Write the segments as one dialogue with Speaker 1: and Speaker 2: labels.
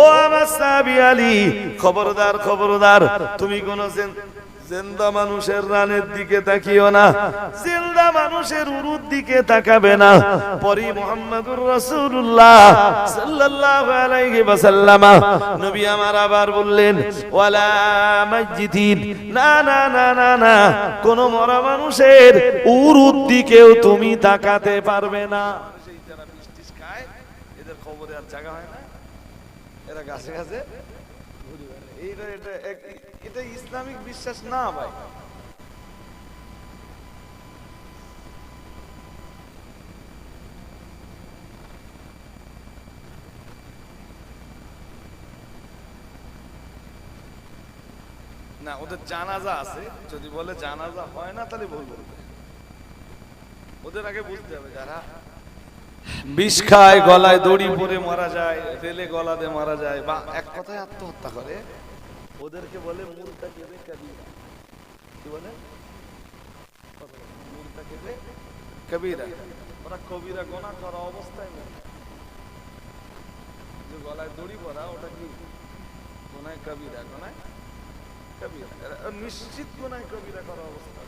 Speaker 1: ও আমার সাহাবী আলী, খবরদার খবরদার, তুমি কোন জিন্দা মানুষের রানের দিকে তাকিও না, জিন্দা মানুষের উরুর দিকে তাকাবে না। পরি রাসূলুল্লাহ সাল্লাল্লাহু আলাইহি নবী আমার আবার বললেন, ওয়ালা না না না না না, কোন মরা মানুষের উরুর দিকেও তুমি তাকাতে পারবে না। সেই যারা মিষ্টিস খায়, এদের খবরে আর জায়গা হয় না। গাছে গাছে এটা এটা ইসলামিক বিশ্বাস না ভাই। না, ওদের জানাজা আছে। যদি বলে জানাজা হয় না, তাহলে ভুল বলবে। ওদের আগে বুঝতে হবে যারা বিষ খায়, গলায় দড়ি পরে মারা যায়, রেলে গলা দিয়ে মারা যায়, বা এক কথায় আত্মহত্যা করে। ওদেরকে বলে কবিরা। কি বলে? কেবে কবিরা। ওরা কবিরা গোনা করা অবস্থায় নেই। যে গলায় দড়ি পরা, ওটা কি? গোনায় কবিরা গোনায় কবিরা। নিশ্চিত গোনায় কবিরা করা অবস্থা।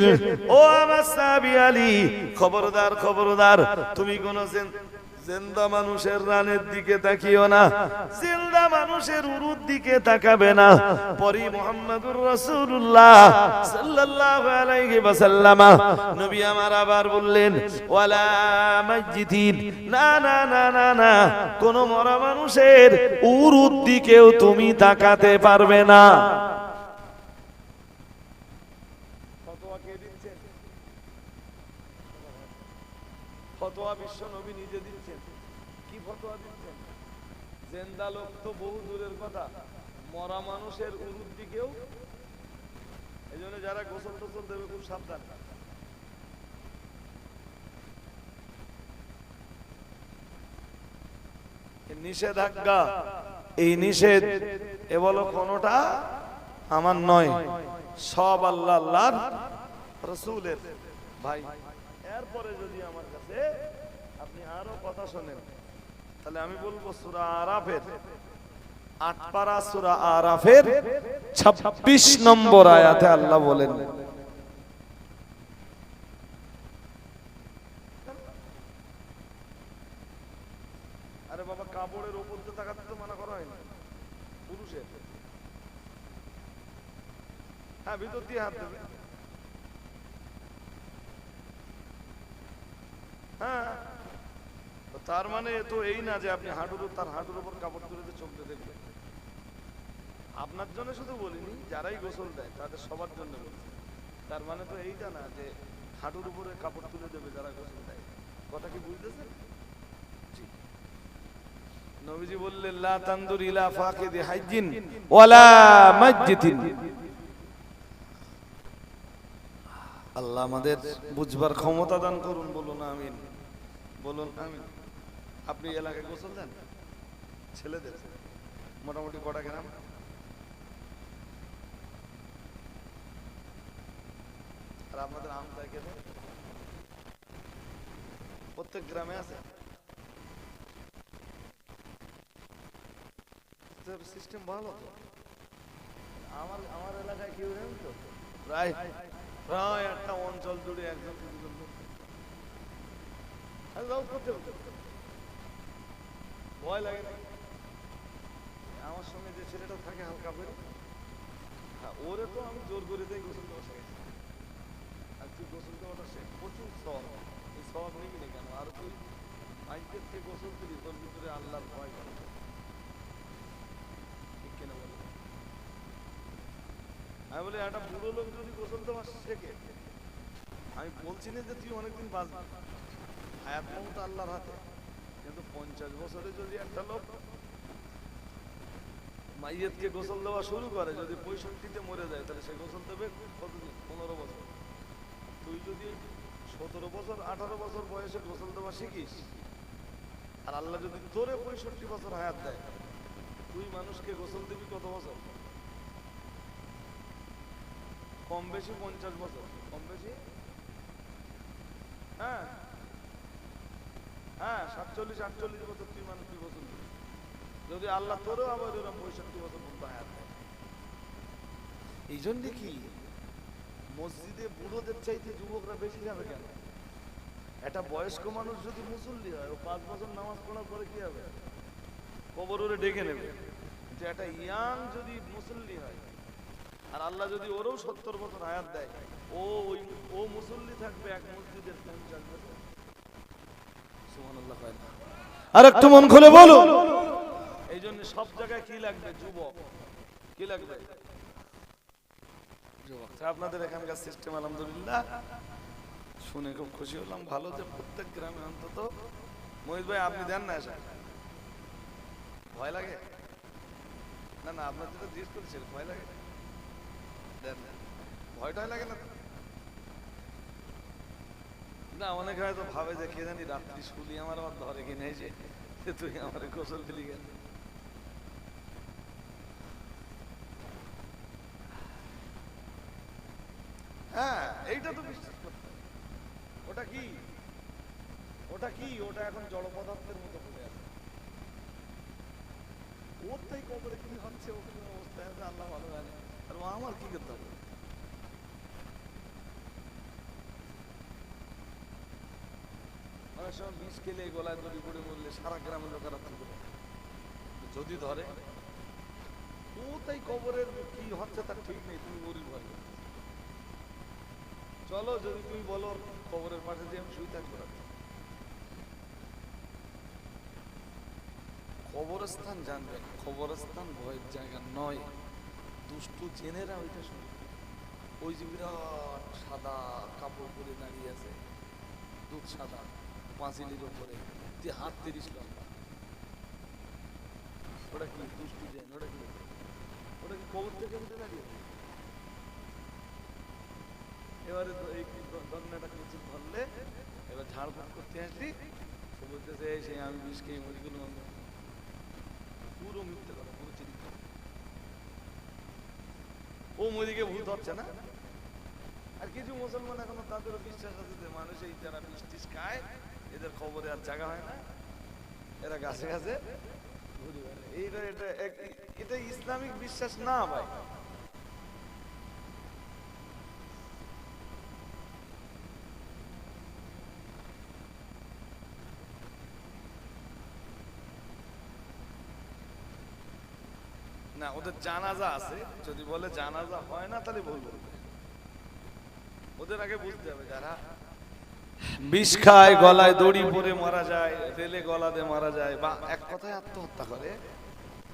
Speaker 1: ও আমার আলী, খবরদার খবরদার, তুমি কোন জিন্দা মানুষের রানের দিকে তাকিও না, জিন্দা মানুষের উরুর দিকে তাকাবে না। পরি রাসূলুল্লাহ সাল্লাল্লাহু আলাইহি নবী আমার আবার বললেন, ওয়ালা না না না না না, কোন মরা মানুষের উরুর দিকেও তুমি তাকাতে পারবে না। ফতোয়া কে দিচ্ছেন? ফতোয়া বিশ্ব নবী নিজে দিচ্ছেন। কি ফতোয়া দিচ্ছেন? জেন্দা লোক তো বহু দূরের কথা। মরা মানুষের উরুর দিকেও। এই জন্য যারা গোসল টোসল দেবে খুব সাবধান। নিষেধাজ্ঞা, এই নিষেধ, এ বলো কোনটা আমার নয়, সব আল্লাহ আল্লাহর রসুলের। ভাই, এরপরে যদি আমার কাছে আপনি আরও কথা শোনেন, তাহলে আমি বলব সুরা আরাফের আটপাড়া সুরা আরাফের ছাব্বিশ নম্বর আয়াতে আল্লাহ বলেন, আরে বাবা, কাপড়ের ওপর দিয়ে তাকাতে তো মানা করা হয়নি, পুরুষের। হ্যাঁ ভিতর দিয়ে হাত দেবে। হ্যাঁ তার মানে তো এই না যে আপনি হাঁটুর তার হাঁটুর উপর কাপড় তুলে দিয়ে চোখ দিয়ে দেখবেন। আপনার জন্য শুধু বলিনি, যারাই গোসল দেয়, তাদের সবার জন্য বলছি। তার মানে তো এইটা না যে হাঁটুর উপরে কাপড় তুলে দেবে যারা গোসল দেয়। কথা কি বুঝতেছেন? নবীজি বললেন, লা তানদুর ইলা ফাকিদি হাজ্জিন ওয়ালা মাজ্জিতিন আল্লাহ আমাদের বুঝবার ক্ষমতা দান করুন, বলুন আমিন। বলুন আমিন। আপনি এলাকায় গোসল দেন? ছেলেদের? মোটামুটি কটা গ্রাম? আর আপনাদের আম থাকে প্রত্যেক গ্রামে আছে? সিস্টেম ভালো আমার আমার এলাকায় কেউ জানেন তো? প্রায় প্রায় একটা অঞ্চল জুড়ে একজন। ভয় লাগে না। ছেলেটা থাকে হালকা করে হ্যাঁ ওরে তো আমি জোর করে দেই গোসল দেওয়া শেখাইছি। আর তুই গোসল দেওয়াটা শেখ, প্রচুর সব এই সব নিবি না কেন? আর তুই মাইকের থেকে গোসল দিলি তোর ভিতরে আল্লাহর ভয় করে ঠিক কিনা বলো আমি বলি, একটা বুড়ো লোক যদি গোসল দেওয়া শেখে, আমি বলছি না যে তুই অনেকদিন বাঁচবি। হায়াত মমতা আল্লাহর হাতে। কিন্তু পঞ্চাশ বছরে যদি একটা লোক মাইয়েতকে গোসল দেওয়া শুরু করে, যদি পঁয়ষট্টিতে মরে যায়, তাহলে সে গোসল দেবে কতদিন? পনেরো বছর। তুই যদি সতেরো বছর, আঠারো বছর বয়সে গোসল দেওয়া শিখিস, আর আল্লাহ যদি তোরে পঁয়ষট্টি বছর হায়াত দেয়, তুই মানুষকে গোসল দিবি কত বছর? কম বেশি পঞ্চাশ বছর। কম বেশি হ্যাঁ। হ্যাঁ সাতচল্লিশ, আটচল্লিশ বছর তুই মানুষকে গোসল দিবি যদি আল্লাহ তোরও আবার এরকম পঁয়ষট্টি বছর পর্যন্ত হায়াত এই জন্য কি মসজিদে বুড়োদের চাইতে যুবকরা বেশি যাবে কেন? একটা বয়স্ক মানুষ যদি মুসল্লি হয়, ও পাঁচ বছর নামাজ পড়ার পরে কি হবে? কবর ওরে ডেকে নেবে। যে একটা ইয়াং যদি মুসল্লি হয় আর আল্লাহ যদি ওরও সত্তর বছর আয়াত দেয় ও ওই ও মুসল্লি থাকবে এক মসজিদের পঞ্চাশ বছর।
Speaker 2: আর একটু মন খুলে বলো
Speaker 1: এই জন্য সব জায়গায় কি লাগবে যুবক? কি লাগবে? আপনাদের এখানকার সিস্টেম আলহামদুলিল্লাহ। শুনে খুব খুশি হলাম। ভালো যে প্রত্যেক গ্রামে অন্তত। মহিত ভাই আপনি দেন না এসব ভয় লাগে? না না আপনার যেটা জিজ্ঞেস করেছিল ভয় লাগে? দেন। ভয়টাই লাগে না না, অনেকে হয়তো ভাবে যে কে জানি রাত্রি শুলি আমার আবার ধরে কিনেছে এসে তুই আমার গোসল ফেলি কেন হ্যাঁ এইটা তো বিশ্বাস করতে হবে। ওটা কি ওটা কি ওটা এখন জড় পদার্থের মতো পড়ে আছে ওর তাই কবরে কি হচ্ছে ও কি অবস্থায় আছে আল্লাহ ভালো জানে আর ও আমার কি করতে হবে? অনেক সময় খেলে গলায় দড়ি মরলে সারা গ্রামের লোকেরা যদি ধরে কবরের কি হচ্ছে তার ঠিক নেই, তুমি মরি ভয় চলো, যদি তুমি বলো কবরের পাশে যে আমি শুই থাকব। কবরস্থান জানবেন কবরস্থান ভয়ের জায়গা নয়। দুষ্টু জেনেরা ওইটা শুনে। ওই যে বিরাট সাদা কাপড় পরে দাঁড়িয়ে আছে, দুধ সাদা, পাঁচিলির উপরে। যে হাত তিরিশ লম্বা ওটা কি? দুষ্টু জেন, ওটা কি? ওটা কি কবর থেকে উঠে দাঁড়িয়ে? এবারে এই ধরনেটা কিছু ধরলে, এবার ঝাড়ফুঁক করতে আসলি সে বলতেছে সেই আমি বিষ খেয়ে মরি গেলাম পুরো মিথ্যে কথা পুরো চিন্তা ও মোদিকে ভূত হচ্ছে না? আর কিছু মুসলমান এখনও তাদেরও বিশ্বাস আছে যে মানুষ এই যারা মিষ্টিস টিস খায়, এদের খবরে আর জায়গা হয় না। এরা গাছে গাছে। এইটা এটা এটা ইসলামিক বিশ্বাস না ভাই। না ওদের জানাজা আছে। যদি বলে জানাজা হয় না তাহলে ভুল ওদের আগে বুঝতে হবে যারা বিষ খায় গলায় দড়ি পরে মারা যায় রেলে গলা দিয়ে মারা যায় বা এক কথায় আত্মহত্যা করে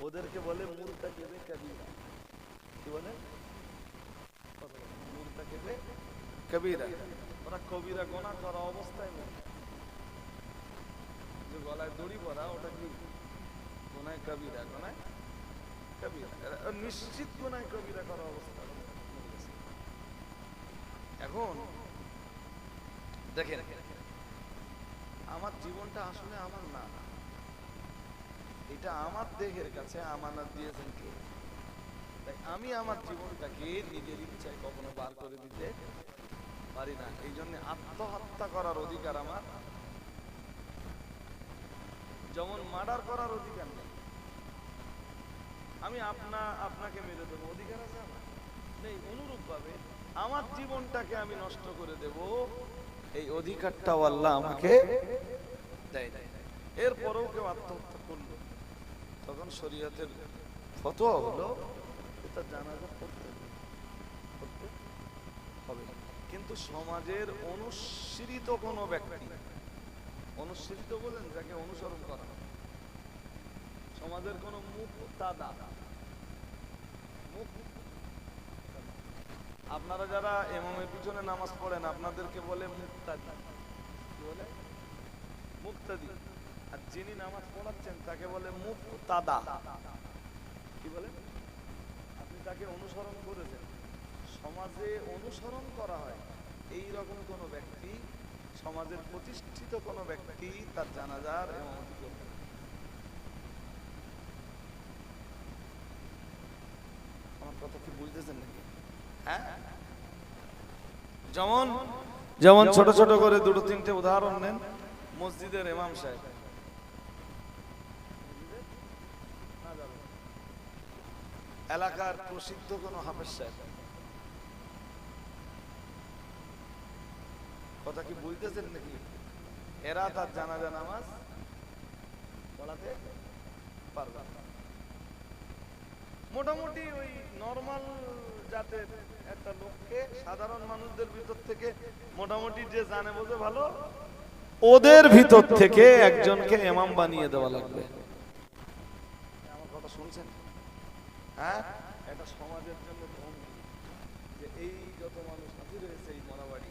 Speaker 1: ওদেরকে বলে মূলটা কেবে কবিরা। কি বলে? বলে, কেবে কবিরা। ওরা কবিরা গোনা করা অবস্থায় মরে। যে গলায় দড়ি পরা ওটা কি? গোনায় কবিরা গোনায় কবিরা নিশ্চিত গোনায় কবিরা করা অবস্থা। এখন দেখেন, আমার জীবনটা আসলে আমার না। এটা আমার দেহের কাছে আমানত দিয়েছেন কে? আমি আমার জীবনটাকে নিজের ইচ্ছায় কখনো বার করে দিতে পারি না। এই জন্য আত্মহত্যা করার অধিকার আমার। যেমন মার্ডার করার অধিকার নেই আমি আপনা, আপনাকে মেরে দেবো অধিকার আছে আমার নেই অনুরূপ ভাবে আমার জীবনটাকে আমি নষ্ট করে দেব এই অধিকারটাও আল্লাহ আমাকে দেয়। এরপরেও কেউ আত্মহত্যা করল তখন শরীয়তের ফতোয়া হলো যে তার জানাজা করতে হবে। কিন্তু সমাজের অনুসৃত কোনো ব্যক্তি, অনুসৃত বলেন যাকে অনুসরণ করা। সমাজের কোনো মুখ দাদা আপনারা যারা এমামের পিছনে নামাজ পড়েন, আপনাদেরকে বলে মুক্তাদি। কি বলে? মুক্তাদি। আর যিনি নামাজ পড়াচ্ছেন, তাকে বলে মুক্তাদা। কি বলে? আপনি তাকে অনুসরণ করেছেন। সমাজে অনুসরণ করা হয়। এই রকম কোনো ব্যক্তি, সমাজের প্রতিষ্ঠিত কোনো ব্যক্তি তার জানাজার এমামতি করবে আমার কথা কি বুঝতেছেন নাকি? হ্যাঁ? যেমন যেমন ছোট ছোট করে দুটো তিনটে উদাহরণ নেন, মসজিদের ইমাম সাহেব। এলাকার প্রসিদ্ধ কোনো হাফেজ সাহেব। কথা কি বুঝতেছেন নাকি? এরা তার জানাজা নামাজ পড়াতে পারবে না। মোটামুটি ওই নর্মাল জাতের একটা লোককে সাধারণ মানুষদের ভিতর থেকে মোটামুটি যে জানে বোঝে ভালো ওদের ভিতর থেকে একজনকে এমাম বানিয়ে দেওয়া লাগবে। আমার কথা শুনছেন? হ্যাঁ? এটা সমাজের জন্য ধমকি যে এই যত মানুষ হাজির হয়েছে এই মরাবাড়ি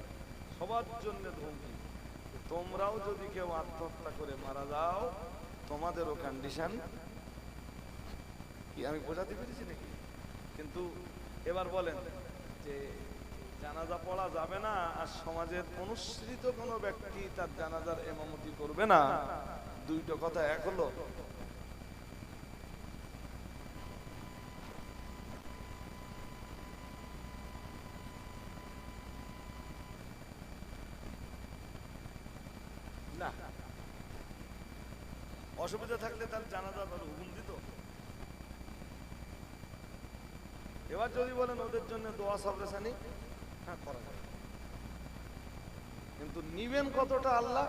Speaker 1: সবার জন্য ধমকি তোমরাও যদি কেউ আত্মহত্যা করে মারা যাও তোমাদেরও কন্ডিশন কি? আমি বোঝাতে পেরেছি নাকি? কিন্তু এবার বলেন যে জানাজা পড়া যাবে না আর সমাজের অনুসৃত কোনো ব্যক্তি তার জানাজার এমামতি করবে না। দুইটা কথা এক হলো অসুবিধা থাকলে তার জানাজা হুকুম দিত। এবার যদি বলেন ওদের জন্য দোয়া সাবরেসানি হ্যাঁ করা যাবে। কিন্তু নিবেন কতটা আল্লাহ,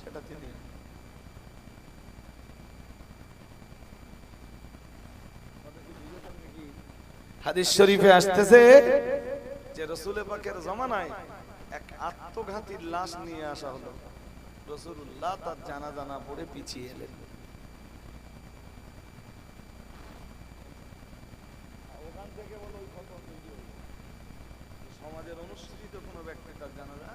Speaker 1: সেটা তিনি হাদিস শরীফে আসতেছে যে রসুল পাকের জমানায় এক আত্মঘাতীর লাশ নিয়ে আসা হলো। রসুল্লাহ তার জানা জানা পড়ে পিছিয়ে এলেন ওখান থেকে বলো ওই ফটো ভিডিও সমাজের অনুসৃত কোনো ব্যক্তি তার জানাজা?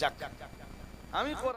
Speaker 1: যাক। আমি